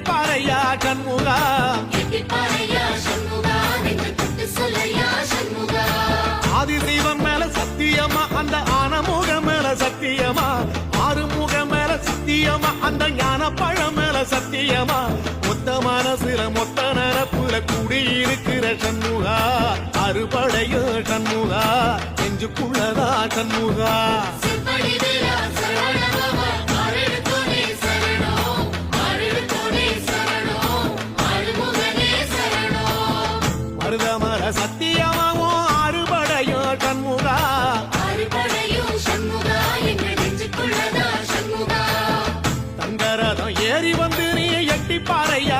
பாறையா சண்முகா? ஆதிசைவம் மேல சத்தியமா அந்த ஆனமுகம் மேல சத்தியமா? ஆறுமுகம் மேல சத்தியமா அந்த ஞான பழம் மேல சத்தியமா? மொத்த மனசுல மொத்த நிரப்புல குடியிருக்கிற சண்முகா அறுபடையோ சண்முகா நெஞ்சுக்குள்ளதா சண்முகா? சத்தியமாவும் அறுபடையும் சண்முகா. தங்கரதம் ஏறி வந்து நீ எட்டி பாறையா?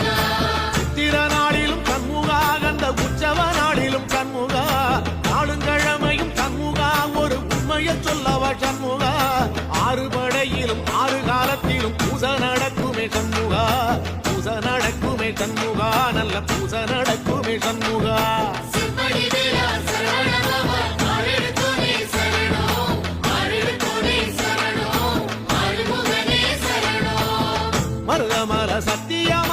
சொல்லவா சண்முகா? ஆறு படையிலும் ஆறு காலத்திலும் பூச நடக்குமே சண்முகா. பூச நடக்குமே சண்முகா நல்ல பூச நடக்குமே சண்முகா. செம்படி வீரா சரவணபவ மருதமர சத்தியமாவோ